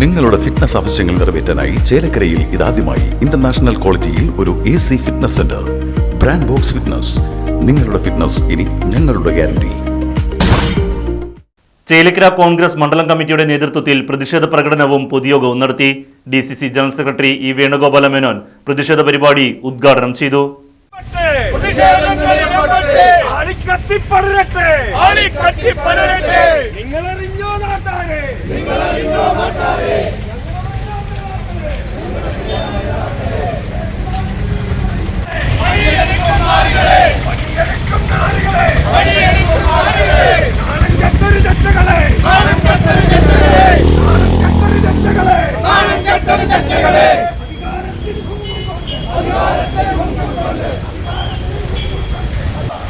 നിങ്ങളുടെ ഫിറ്റ്നസ് ആവശ്യങ്ങൾ നിറവേറ്റാനായി ചേലക്കരയിൽ ഇതാദ്യമായി ഇന്റർനാഷണൽ ക്വാളിറ്റിയിൽ ഒരു A C fitness centre brand box fitness നിങ്ങളുടെ ഫിറ്റ്നസ് ഇനി ഞങ്ങളുടെ ഗ്യാരണ്ടി ചേലക്കര കോൺഗ്രസ് മണ്ഡലം കമ്മിറ്റിയുടെ നേതൃത്വത്തിൽ പ്രതിഷേധ പ്രകടനവും പൊതുയോഗവും നടത്തി D C C general secretary E Venugopala Menon പ്രതിഷേധ പരിപാടി ഉദ്ഘാടനം ചെയ്തു. നിങ്ങളറിഞ്ഞോ നാട്ടാരെ നാണം കെട്ടൊരു ചട്ടകളെ നാണം കെട്ടൊരു ചട്ടകളെ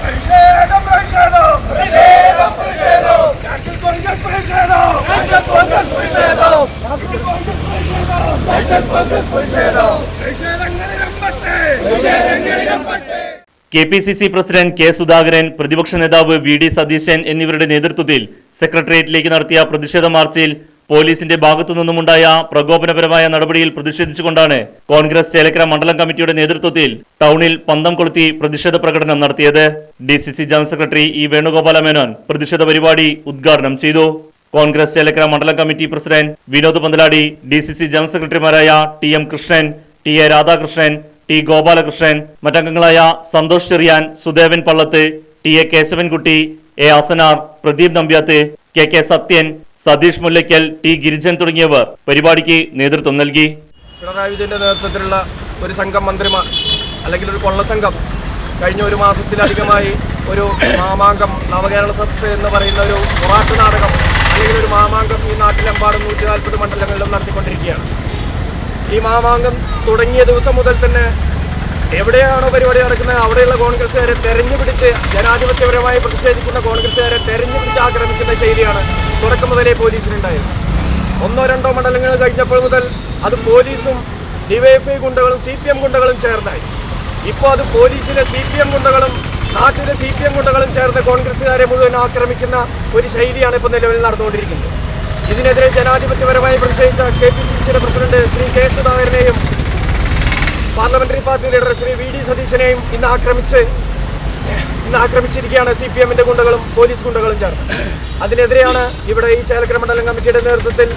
പ്രതിഷേധം പ്രതിഷേധം പ്രതിഷേധം പ്രതിഷേധം നാഷണൽ കോൺഗ്രസ് പ്രതിഷേധം നാഷണൽ കോൺഗ്രസ് പ്രതിഷേധം നാഷണൽ കോൺഗ്രസ് പ്രതിഷേധം പ്രതിഷേധങ്ങളിരമ്പട്ടെ പ്രതിഷേധങ്ങളിരമ്പട്ടെ K P C C president K Sudhakaran പ്രതിപക്ഷ നേതാവ് വി ഡി സതീശൻ എന്നിവരുടെ നേതൃത്വത്തിൽ സെക്രട്ടേറിയറ്റിലേക്ക് നടത്തിയ പ്രതിഷേധ മാർച്ചിൽ പോലീസിന്റെ ഭാഗത്തു നിന്നുമുണ്ടായ പ്രകോപനപരമായ നടപടിയിൽ പ്രതിഷേധിച്ചുകൊണ്ടാണ് കോൺഗ്രസ് ചേലക്കര മണ്ഡലം കമ്മിറ്റിയുടെ നേതൃത്വത്തിൽ ടൗണിൽ പന്തം കൊളുത്തി പ്രതിഷേധ പ്രകടനം നടത്തിയത്. D general secretary E Venugopala Menon പ്രതിഷേധ പരിപാടി ഉദ്ഘാടനം ചെയ്തു. കോൺഗ്രസ് ചേലക്കര മണ്ഡലം committee president Vinod Panthaladi D C C general സെക്രട്ടറിമാരായ T M Krishnan T A Radhakrishnan T Gopalakrishnan മറ്റംഗങ്ങളായ Santhosh Cheriyan Sudevan Pallath T A Keshavankutty A Asanar Pradeep Nambyath K K Sathyan Satheesh Mullakkal T Girijan തുടങ്ങിയവർ പരിപാടിക്ക് നേതൃത്വം നൽകി. പിണറായി വിജയന്റെ നേതൃത്വത്തിലുള്ള ഒരു സംഘം മന്ത്രിമാർ അല്ലെങ്കിൽ ഒരു കൊള്ളസംഘം കഴിഞ്ഞ ഒരു മാസത്തിലധികമായി ഒരു മാമാങ്കം നവകേരള സദസ് എന്ന് പറയുന്ന ഒരു പൊറാട്ട് നാടകം മാമാങ്കം ഈ നാട്ടിലെമ്പാടും നൂറ്റി നാൽപ്പത് മണ്ഡലങ്ങളിലും നടത്തിക്കൊണ്ടിരിക്കുകയാണ്. ഈ മാമാങ്കം തുടങ്ങിയ ദിവസം മുതൽ തന്നെ എവിടെയാണോ പരിപാടി നടക്കുന്നത് അവിടെയുള്ള കോൺഗ്രസ്സുകാരെ തെരഞ്ഞു പിടിച്ച് ജനാധിപത്യപരമായി പ്രതിഷേധിക്കുന്ന കോൺഗ്രസ്സുകാരെ തെരഞ്ഞു പിടിച്ച് ആക്രമിക്കുന്ന ശൈലിയാണ് തുടക്കം മുതലേ പോലീസിനുണ്ടായത്. ഒന്നോ രണ്ടോ മണ്ഡലങ്ങൾ കഴിഞ്ഞപ്പോൾ മുതൽ അത് പോലീസും ഡിവൈഎഫ്ഐ ഗുണ്ടകളും സി പി എം ഗുണ്ടകളും ചേർന്നായി. ഇപ്പോൾ അത് പോലീസിലെ സി പി എം ഗുണ്ടകളും നാട്ടിലെ സി പി എം ഗുണ്ടകളും ചേർന്ന് കോൺഗ്രസ്സുകാരെ മുഴുവൻ ആക്രമിക്കുന്ന ഒരു ശൈലിയാണ് ഇപ്പോൾ നിലവിൽ നടന്നുകൊണ്ടിരിക്കുന്നത്. ഇതിനെതിരെ ജനാധിപത്യപരമായി പ്രതിഷേധിച്ച കെ പി സി സിയുടെ president Shri K സുധാകരനെയും parliamentary party leader Shri V D സതീശനെയും ഇന്ന് ആക്രമിച്ച് ഇന്ന് ആക്രമിച്ചിരിക്കുകയാണ് സി പി എമ്മിന്റെ ഗുണ്ടകളും പോലീസ് ഗുണ്ടകളും ചേർന്ന്. അതിനെതിരെയാണ് ഇവിടെ ഈ ചേലക്കര മണ്ഡലം കമ്മിറ്റിയുടെ നേതൃത്വത്തിൽ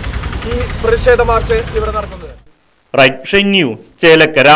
ഈ പ്രതിഷേധ മാർച്ച് ഇവിടെ നടക്കുന്നത്. Right news Chelakkara.